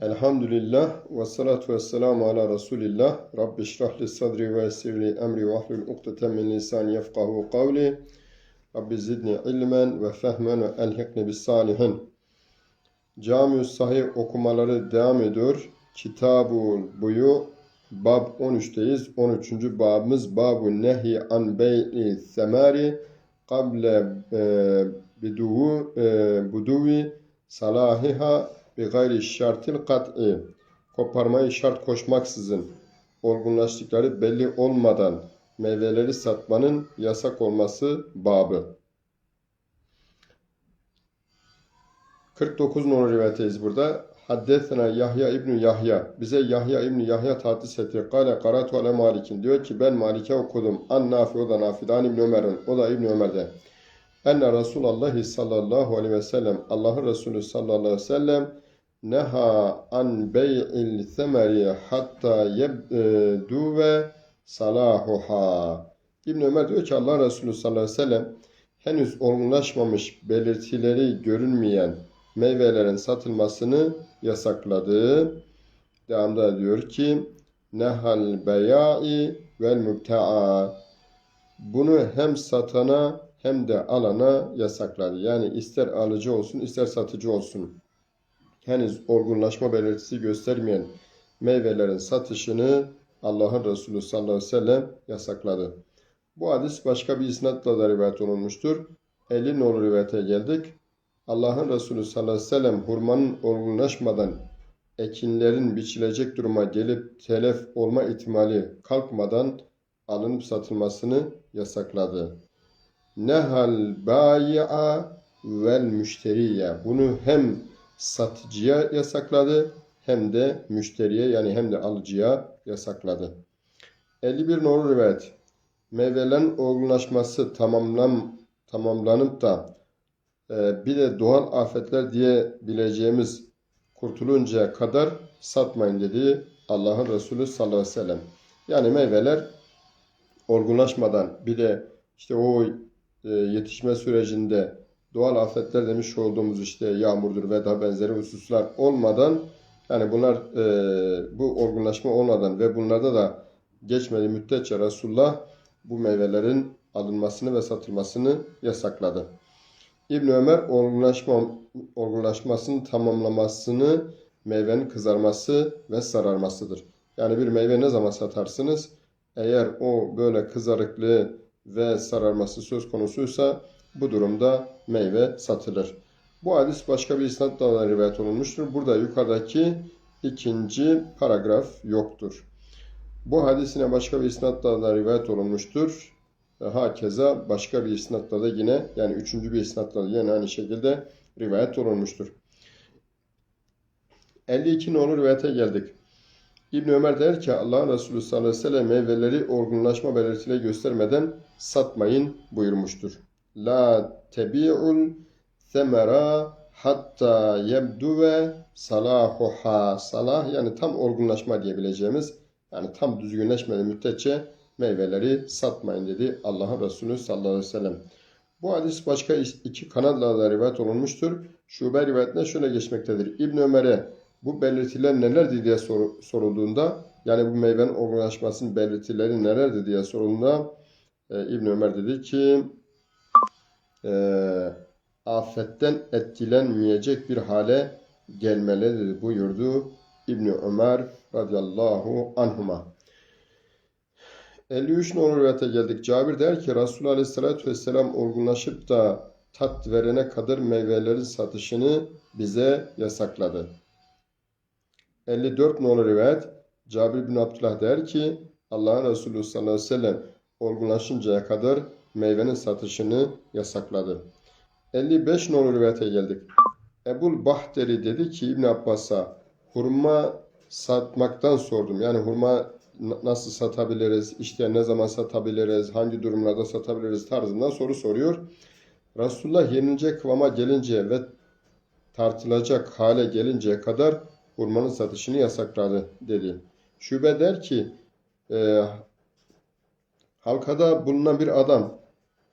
Elhamdülillah ve salatu ve selamu ala Resulillah. Rabbi şrah li sadri ve yessir li emri ve ahlul ukdeten min lisani yefkahu kavli. Rabbi zidni ilmen ve fehmen ve elhikni bis salihin. Cami-ü Sahih okumaları devam ediyor. Kitabul Buyu Bab 13'teyiz. 13. babımız Babu Nehi an bey'i semari kable e, biduvu e, salahiha bi gayri şartil kat'i koparmayı şart koşmaksızın olgunlaştıkları belli olmadan meyveleri satmanın yasak olması babı. 49 numaralı rivayeteyiz burada. Haddesena Yahya İbni Yahya. Bize Yahya İbni Yahya tahsis etti. Kale karatu ale Malik'in. Diyor ki ben Malik'e okudum. An Nafi o da Nafi'dan İbni Ömer'in. O da İbni Ömer'de. Enne Resulallah sallallahu aleyhi ve sellem Allah'ın Resulü sallallahu aleyhi ve sellem neha an bey'il semeri hatta yebdu ve salahuha. İbn Ömer diyor ki Allah Resulü sallallahu aleyhi ve sellem henüz olgunlaşmamış belirtileri görünmeyen meyvelerin satılmasını yasakladı. Devamda diyor ki nehal beya'i vel mübta'a bunu hem satana hem de alana yasakladı. Yani ister alıcı olsun ister satıcı olsun. Henüz olgunlaşma belirtisi göstermeyen meyvelerin satışını Allah'ın Resulü sallallahu aleyhi ve sellem yasakladı. Bu hadis başka bir isnatla da rivayet olunmuştur. 50 nolu rivayete geldik. Allah'ın Resulü sallallahu aleyhi ve sellem hurmanın olgunlaşmadan ekinlerin biçilecek duruma gelip telef olma ihtimali kalkmadan alınıp satılmasını yasakladı. Nehal bayi'a vel müşteriye. Bunu hem satıcıya yasakladı hem de müşteriye yani hem de alıcıya yasakladı. 51 numaralı rivayet. Meyvelerin olgunlaşması tamamlan, tamamlanıp da e, bir de doğal afetler diyebileceğimiz kurtuluncaya kadar satmayın dediği Allah'ın Resulü sallallahu aleyhi ve sellem. Yani meyveler olgunlaşmadan bir de işte o e, yetişme sürecinde doğal afetler demiş olduğumuz işte yağmurdur ve daha benzeri hususlar olmadan yani bunlar e, bu olgunlaşma olmadan ve bunlarda da geçmedi müddetçe Resulullah bu meyvelerin alınmasını ve satılmasını yasakladı. İbn Ömer olgunlaşma, olgunlaşmasının tamamlamasını meyvenin kızarması ve sararmasıdır. Yani bir meyve ne zaman satarsınız? Eğer o böyle kızarıklığı ve sararması söz konusuysa bu durumda meyve satılır. Bu hadis başka bir isnatla rivayet olunmuştur. Burada yukarıdaki ikinci paragraf yoktur. Bu hadisine başka bir isnatla da rivayet olunmuştur. Hakeza başka bir isnatla da yine yani üçüncü bir isnatla da yine aynı şekilde rivayet olunmuştur. 52 nolu rivayete geldik. İbn Ömer der ki Allah'ın Resulü sallallahu aleyhi ve sellem meyveleri olgunlaşma belirtileri göstermeden satmayın buyurmuştur. La tebi'ul semera hatta yebduve salahuha. Salah yani tam olgunlaşma diyebileceğimiz yani tam düzgünleşmedi müddetçe meyveleri satmayın dedi Allah'ın Resulü sallallahu aleyhi ve sellem. Bu hadis başka iki kanatla da rivayet olunmuştur. Şube rivayetine şöyle geçmektedir. İbn Ömer'e bu belirtiler nelerdi diye sor, sorulduğunda yani bu meyvenin olgunlaşmasının belirtileri nelerdi diye sorulduğunda e, İbn Ömer dedi ki e, afetten etkilenmeyecek bir hale gelmelidir buyurdu İbn Ömer radıyallahu anhuma. 53 numaralı rivayete geldik. Cabir der ki Resulullah Aleyhisselatü Vesselam olgunlaşıp da tat verene kadar meyvelerin satışını bize yasakladı. 54 numaralı rivayet Cabir bin Abdullah der ki Allah'ın Resulü sallallahu aleyhi ve sellem olgunlaşıncaya kadar meyvenin satışını yasakladı. 55 numaralı rivayete geldik. Ebul Bahteri dedi ki İbn Abbas'a hurma satmaktan sordum. Yani hurma nasıl satabiliriz, işte ne zaman satabiliriz, hangi durumlarda satabiliriz tarzında soru soruyor. Resulullah yenilecek kıvama gelince ve tartılacak hale gelinceye kadar hurmanın satışını yasakladı dedi. Şube der ki e, halkada bulunan bir adam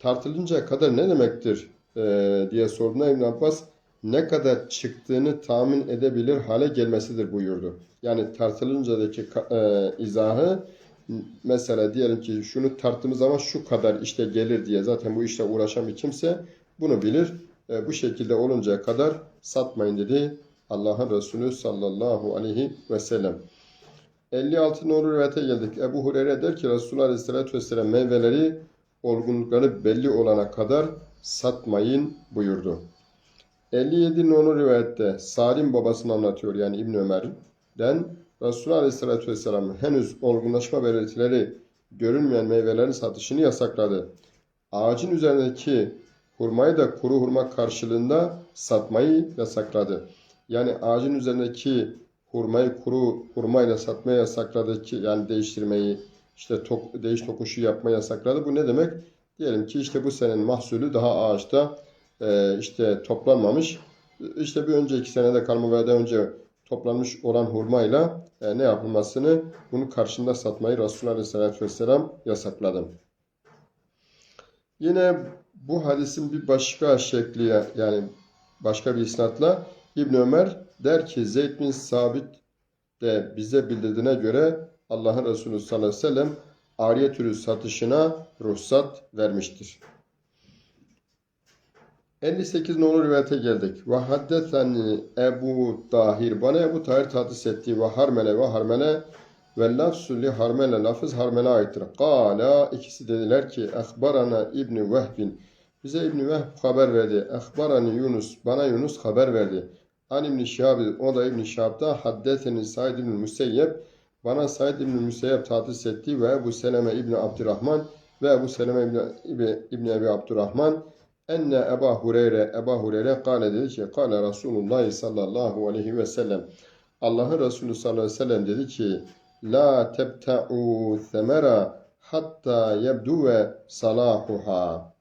tartılıncaya kadar ne demektir e, diye sorduğunda İbn Abbas ne kadar çıktığını tahmin edebilir hale gelmesidir buyurdu. Yani tartılıncadaki e, izahı mesela diyelim ki şunu tarttığımız zaman şu kadar işte gelir diye zaten bu işle uğraşan bir kimse bunu bilir. E, bu şekilde oluncaya kadar satmayın dedi Allah'ın Resulü sallallahu aleyhi ve sellem. 56 numaralı rivayete geldik. Ebu Hureyre der ki Resulullah Aleyhisselatü Vesselam meyveleri olgunlukları belli olana kadar satmayın buyurdu. 57 numaralı rivayette Salim babasını anlatıyor yani İbn Ömer'den Resulullah Aleyhisselatü Vesselam henüz olgunlaşma belirtileri görünmeyen meyvelerin satışını yasakladı. Ağacın üzerindeki hurmayı da kuru hurma karşılığında satmayı yasakladı. Yani ağacın üzerindeki hurmayı kuru hurmayla satmaya yasakladı ki yani değiştirmeyi işte tok, değiş tokuşu yapmaya yasakladı. Bu ne demek? Diyelim ki işte bu senenin mahsulü daha ağaçta e, işte toplanmamış. İşte bir önceki senede kalma veya önce toplanmış olan hurmayla e, ne yapılmasını bunu karşında satmayı Resulullah Aleyhisselatü Vesselam yasakladı. Yine bu hadisin bir başka şekli yani başka bir isnatla İbn Ömer der ki Zeyd bin Sabit de bize bildirdiğine göre Allah'ın Resulü sallallahu aleyhi ve sellem ariye türü satışına ruhsat vermiştir. 58 nolu rivayete geldik. Ve haddeseni Ebu Tahir. Bana Ebu Tahir tahsis etti. Ve harmele ve harmele ve lafzü li harmele lafız harmele aittir. Kala ikisi dediler ki Ehbarana İbni Vehbin. Bize İbni Vehb haber verdi. Ehbarani Yunus. Bana Yunus haber verdi. An İbni Şihab. O da İbni Şihab'da haddeseni Said İbni Müseyyep. Bana Said İbni Müseyyep tahsis etti ve Ebu Seleme İbni Abdurrahman ve Ebu Seleme İbni, İbni, Ebi Abdurrahman enne Eba Hureyre Eba Hureyre kâle dedi ki kâle Resulullah sallallahu aleyhi ve sellem. Allah'ın Resulü sallallahu aleyhi ve sellem dedi ki la tebta'u semera hatta yebduve salahuha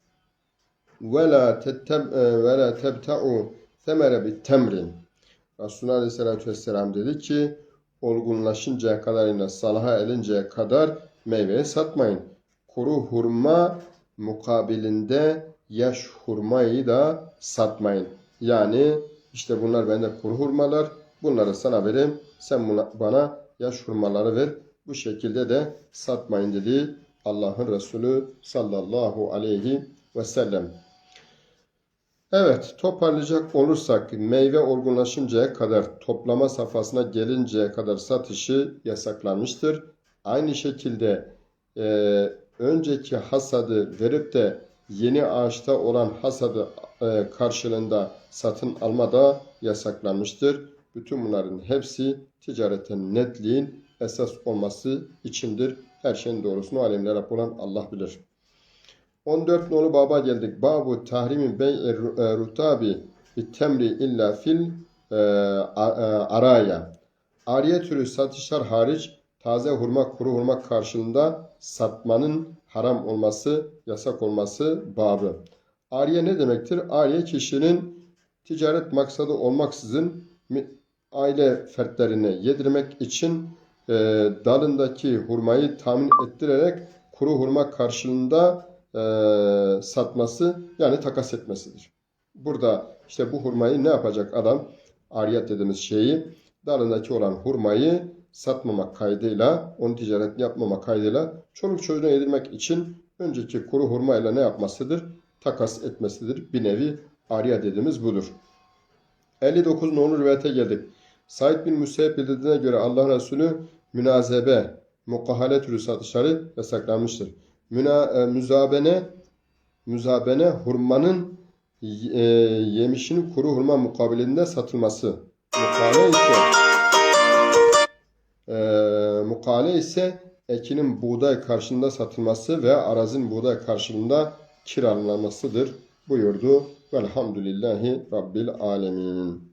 ve la tetteb ve la tebta'u semere bit temrin Resulullah aleyhissalatü vesselam dedi ki olgunlaşıncaya kadar yine salaha elinceye kadar meyveyi satmayın. Kuru hurma mukabilinde yaş hurmayı da satmayın. Yani işte bunlar bende kuru hurmalar. Bunları sana vereyim. Sen buna, bana yaş hurmaları ver. Bu şekilde de satmayın dedi Allah'ın Resulü sallallahu aleyhi ve sellem. Evet, toparlayacak olursak meyve olgunlaşıncaya kadar toplama safhasına gelinceye kadar satışı yasaklanmıştır. Aynı şekilde e, önceki hasadı verip de yeni ağaçta olan hasadı e, karşılığında satın alma da yasaklanmıştır. Bütün bunların hepsi ticaretin netliğin esas olması içindir. Her şeyin doğrusunu alemlere olan Allah bilir. 14 nolu baba geldik. Babu tahrimi bey'i rutabi bi temri illa fil e, araya. Ariye türü satışlar hariç taze hurma kuru hurma karşılığında satmanın haram olması, yasak olması babı. Ariye ne demektir? Ariye kişinin ticaret maksadı olmaksızın aile fertlerine yedirmek için e, dalındaki hurmayı tahmin ettirerek kuru hurma karşılığında e, satması yani takas etmesidir. Burada işte bu hurmayı ne yapacak adam? Ariyat dediğimiz şeyi dalındaki olan hurmayı satmamak kaydıyla, onu ticaret yapmamak kaydıyla çoluk çocuğuna yedirmek için önceki kuru hurmayla ne yapmasıdır? Takas etmesidir. Bir nevi ariya dediğimiz budur. 59 nolu rivayete geldik. Said bin Müseyyep bildirdiğine göre Allah Resulü münazebe, mukahale türü satışları yasaklanmıştır. Müna, e, müzabene, müzabene hurmanın e, yemişinin kuru hurma mukabilinde satılması. Mukale ise e, mukale ise ekinin buğday karşılığında satılması ve arazın buğday karşılığında kiralanmasıdır buyurdu. Velhamdülillahi Rabbil Alemin.